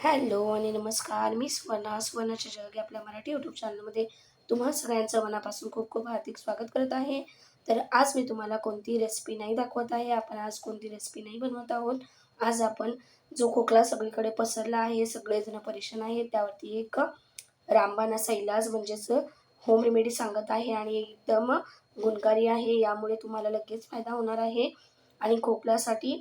Hello आणि नमस्कार. मी स्वर्णा स्वर्णाच्या जग आपल्या मराठी यूट्यूब चॅनलमध्ये तुम्हा सगळ्यांचं मनापासून खूप खूप हार्दिक स्वागत करत आहे. तर आज मी तुम्हाला कोणती रेसिपी नाही दाखवत आहे आपण आज कोणती रेसिपी नाही बनवत आहोत. आज आपण जो खोकला सगळीकडे पसरला आहे सगळेजण परेशान आहेत त्यावरती एक रामबाण असा इलाज म्हणजेच होम रेमेडी सांगत आहे आणि एकदम गुणकारी आहे. यामुळे तुम्हाला लगेच फायदा होणार आहे. आणि खोकल्यासाठी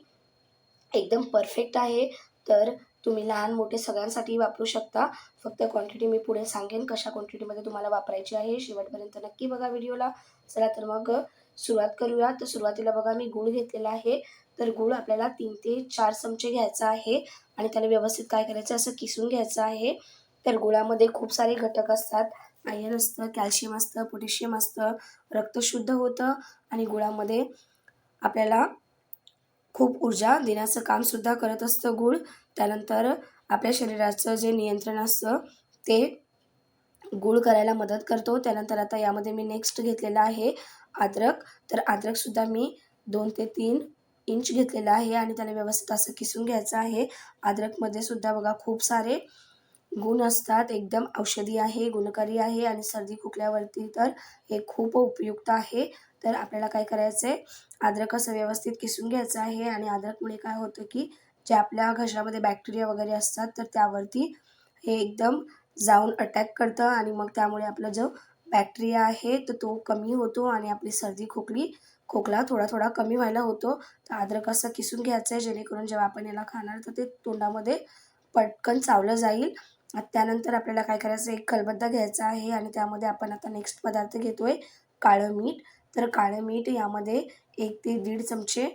एकदम परफेक्ट आहे. तर तुम्ही लहान मोठे सगळ्यांसाठी वापरू शकता. फक्त क्वांटिटी मी पुढे सांगेन कशा क्वांटिटीमध्ये तुम्हाला वापरायची आहे. शेवटपर्यंत नक्की बघा व्हिडिओला. चला तर मग सुरुवात करूया. तर सुरुवातीला बघा मी गूळ घेतलेला आहे. तर गूळ आपल्याला तीन ते चार चमचे घ्यायचा आहे. आणि त्याला व्यवस्थित काय करायचं? असं किसून घ्यायचं आहे. तर गुळामध्ये खूप सारे घटक असतात. आयर्न असतं कॅल्शियम असतं पोटॅशियम असतं रक्त शुद्ध होतं. आणि गुळामध्ये आपल्याला खूप ऊर्जा देण्याचं कामसुद्धा करत असतं गूळ. त्यानंतर आपल्या शरीराचं जे नियंत्रण असतं ते गूळ करायला मदत करतो. त्यानंतर आता यामध्ये मी नेक्स्ट घेतलेला आहे अद्रक. तर अद्रकसुद्धा मी दोन ते तीन इंच घेतलेला आहे आणि त्याला व्यवस्थित असं किसून घ्यायचं आहे. अद्रकमध्ये सुद्धा बघा खूप सारे गुण असतात. एकदम औषधी आहे गुणकारी आहे आणि सर्दी खोकल्यावरती तर हे खूप उपयुक्त आहे. तर आपल्याला काय करायचं आहे अद्रक असं व्यवस्थित किसून घ्यायचं आहे आणि अद्रकमुळे काय होतं की जे आपल्या घशामध्ये बॅक्टेरिया वगैरे असतात तर त्यावरती हे एकदम जाऊन अटॅक करतं आणि मग त्यामुळे आपला जो बॅक्टेरिया आहे तर तो कमी होतो आणि आपली सर्दी खोकली खोकला थोडा थोडा कमी व्हायला होतो. तर अद्रक असं किसून घ्यायचं आहे जेणेकरून जेव्हा आपण याला खाणार तर ते तोंडामध्ये पटकन चावलं जाईल. त्यानंतर आपल्याला काय करायचं एक खलबत्ता घ्यायचा आहे आणि त्यामध्ये आपण आता नेक्स्ट पदार्थ घेतो आहे काळं मीठ. तर काळं मीठ यामध्ये एक ते दीड चमचे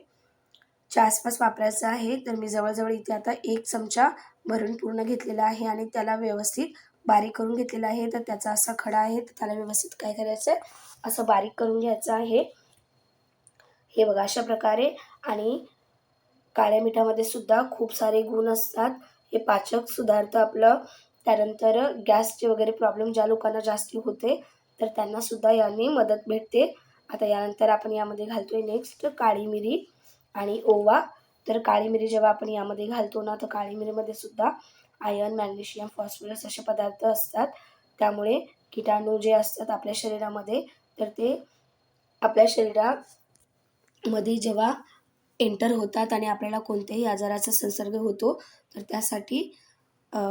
च्या आसपास वापरायचं आहे. तर मी जवळजवळ इथे आता एक चमचा भरून पूर्ण घेतलेला आहे आणि त्याला व्यवस्थित बारीक करून घेतलेला आहे. तर त्याचा असा खडा आहे तर त्याला व्यवस्थित काय करायचं आहे असं बारीक करून घ्यायचं आहे. हे बघा अशा प्रकारे. आणि काळ्या मिठामध्ये सुद्धा खूप सारे गुण असतात. हे पाचक सुधारतं आपलं. त्यानंतर गॅसचे वगैरे प्रॉब्लेम ज्या लोकांना जास्ती होते तर त्यांनासुद्धा याने मदत भेटते. आता यानंतर आपण यामध्ये घालतो आहे नेक्स्ट काळी मिरी आणि ओवा. तर काळी मिरी जेव्हा आपण यामध्ये घालतो ना तर काळी मिरीमध्ये सुद्धा आयर्न मॅग्नेशियम फॉस्फरस असे पदार्थ असतात. त्यामुळे किटाणू जे असतात आपल्या शरीरामध्ये तर ते आपल्या शरीरामध्ये जेव्हा एंटर होतात आणि आपल्याला कोणत्याही आजाराचा संसर्ग होतो तर त्यासाठी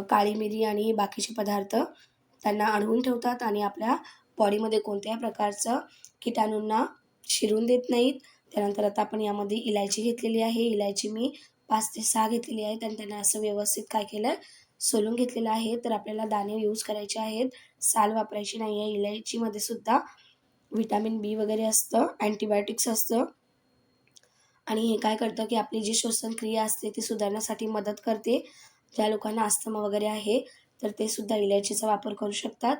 काळी मिरी आणि बाकीचे पदार्थ त्यांना अडवून ठेवतात आणि आपल्या बॉडीमध्ये कोणत्याही प्रकारचं किटाणूंना शिरून देत नाहीत. त्यानंतर आता आपण यामध्ये इलायची घेतलेली आहे. इलायची मी पाच ते सहा घेतलेली आहे. आणि त्यांना असं व्यवस्थित काय केलं आहे सोलून घेतलेलं आहे. तर आपल्याला दाणे यूज करायचे आहेत. साल वापरायची नाही आहे इलायचीमध्ये सुद्धा व्हिटॅमिन बी वगैरे असतं. अँटीबायोटिक्स असतं. आणि हे काय करतं की आपली जी श्वसनक्रिया असते ती सुधारण्यासाठी मदत करते. ज्या लोकांना अस्थमा वगैरे आहे तर ते सुद्धा इलायचीचा वापर करू शकतात.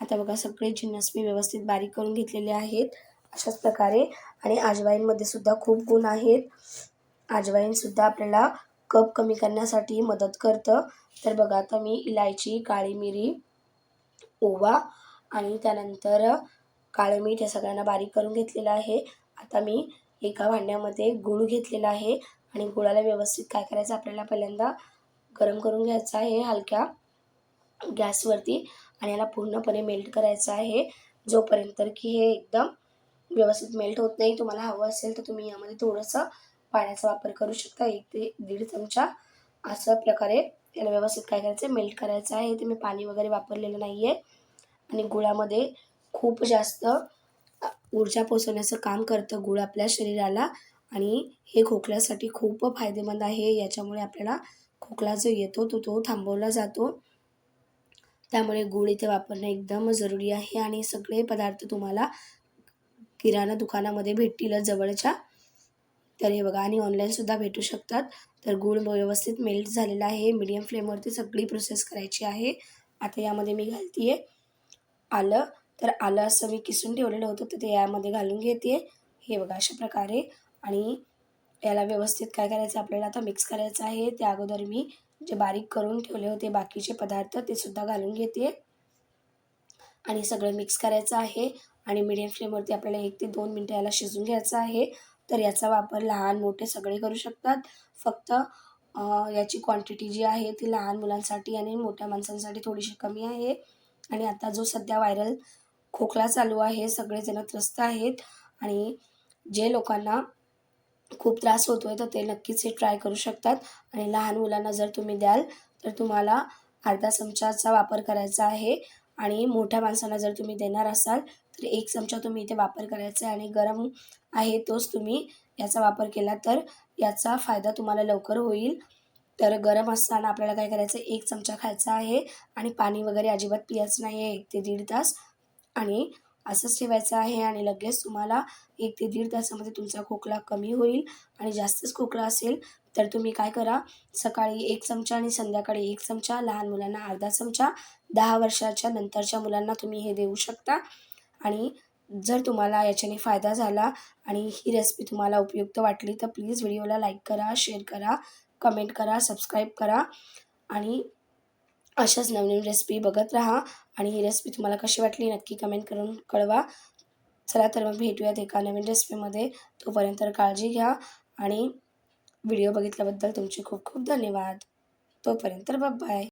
आता बघा सगळे जिन्नस मी व्यवस्थित बारीक करून घेतलेले आहेत अशाच प्रकारे. आणि अजवाईनमध्ये सुद्धा खूप गुण आहेत. अजवाईनसुद्धा आपल्याला कप कमी करण्यासाठी मदत करतं. तर बघा आता मी इलायची काळी मिरी ओवा आणि त्यानंतर काळं मीठ या सगळ्यांना बारीक करून घेतलेलं आहे. आता मी एका भांड्यामध्ये गूळ घेतलेला आहे आणि गुळाला व्यवस्थित काय करायचं आपल्याला पहिल्यांदा गरम करून घ्यायचं आहे हलक्या गॅसवरती आणि याला पूर्णपणे मेल्ट करायचं आहे. जोपर्यंत की हे एकदम व्यवस्थित मेल्ट होत नाही तुम्हाला हवं असेल तर तुम्ही यामध्ये थोडंसं पाण्याचा वापर करू शकता. एक ते दीड चमचा अशा प्रकारे त्याला व्यवस्थित काय करायचं मेल्ट करायचं आहे. ते मी पाणी वगैरे वापरलेलं नाही आहे आणि गुळामध्ये खूप जास्त ऊर्जा पोचवण्याचं काम करतं. गुळ आपल्या शरीराला आणि हे खोकल्यासाठी खूप फायदेमंद आहे. याच्यामुळे आपल्याला खोकला जो येतो तो तो थांबवला जातो. त्यामुळे गूळ इथे वापरणं एकदम जरुरी आहे आणि सगळे पदार्थ तुम्हाला किराणा दुकानामध्ये भेटतील जवळच्या. तर हे बघा आणि ऑनलाईनसुद्धा भेटू शकतात. तर गूळ व्यवस्थित मेल्ट झालेला आहे. मीडियम फ्लेमवरती सगळी प्रोसेस करायची आहे. आता यामध्ये मी घालते आहे आलं. तर आलं असं मी किसून ठेवलेलं होतं तर ते यामध्ये घालून घेते. हे बघा अशा प्रकारे. आणि याला व्यवस्थित काय करायचं आपल्याला आता मिक्स करायचं आहे. त्या अगोदर मी जे बारीक करून ठेवले होते बाकीचे पदार्थ ते सुद्धा घालून घेते. आणि सगळं मिक्स करायचं आहे. आणि मिडियम फ्लेमवरती आपल्याला एक ते दोन मिनटं याला शिजून घ्यायचं आहे. तर याचा वापर लहान मोठे सगळे करू शकतात. फक्त याची क्वांटिटी जी आहे ती लहान मुलांसाठी आणि मोठ्या माणसांसाठी थोडीशी कमी आहे. आणि आता जो सध्या व्हायरल खोकला चालू आहे सगळेजण त्रस्त आहेत आणि जे लोकांना खूप त्रास होतो आहे तर ते नक्कीच हे ट्राय करू शकतात. आणि लहान मुलांना जर तुम्ही द्याल तर तुम्हाला अर्धा चमचाचा वापर करायचा आहे आणि मोठ्या माणसांना जर तुम्ही देणार असाल तर एक चमचा तुम्ही इथे वापर करायचा आहे आणि गरम आहे तोच तुम्ही याचा वापर केला तर याचा फायदा तुम्हाला लवकर होईल. तर गरम असताना आपल्याला काय करायचं एक चमचा खायचा आहे आणि पाणी वगैरे अजिबात पियाचं नाही आहे एक ते दीड तास. आणि असंच ठेवायचं आहे आणि लगेच तुम्हाला एक ते दीड तासामध्ये तुमचा खोकला कमी होईल आणि जास्तच खोकला असेल तर तुम्ही काय करा सकाळी एक चमचा आणि संध्याकाळी एक चमचा लहान मुलांना अर्धा चमचा दहा वर्षाच्या नंतरच्या मुलांना तुम्ही हे देऊ शकता. आणि जर तुम्हाला याच्याने फायदा झाला आणि ही रेसिपी तुम्हाला उपयुक्त वाटली तर प्लीज व्हिडिओला लाईक करा शेअर करा कमेंट करा सबस्क्राईब करा. आणि अशाच नवनवीन रेसिपी बघत राहा. आणि ही रेसिपी तुम्हाला कशी वाटली नक्की कमेंट करून कळवा. चला तर मग भेटूयात एका नवीन रेसिपीमध्ये तोपर्यंत काळजी घ्या. आणि व्हिडिओ बघितल्याबद्दल तुमचे खूप खूप धन्यवाद. तोपर्यंत बाय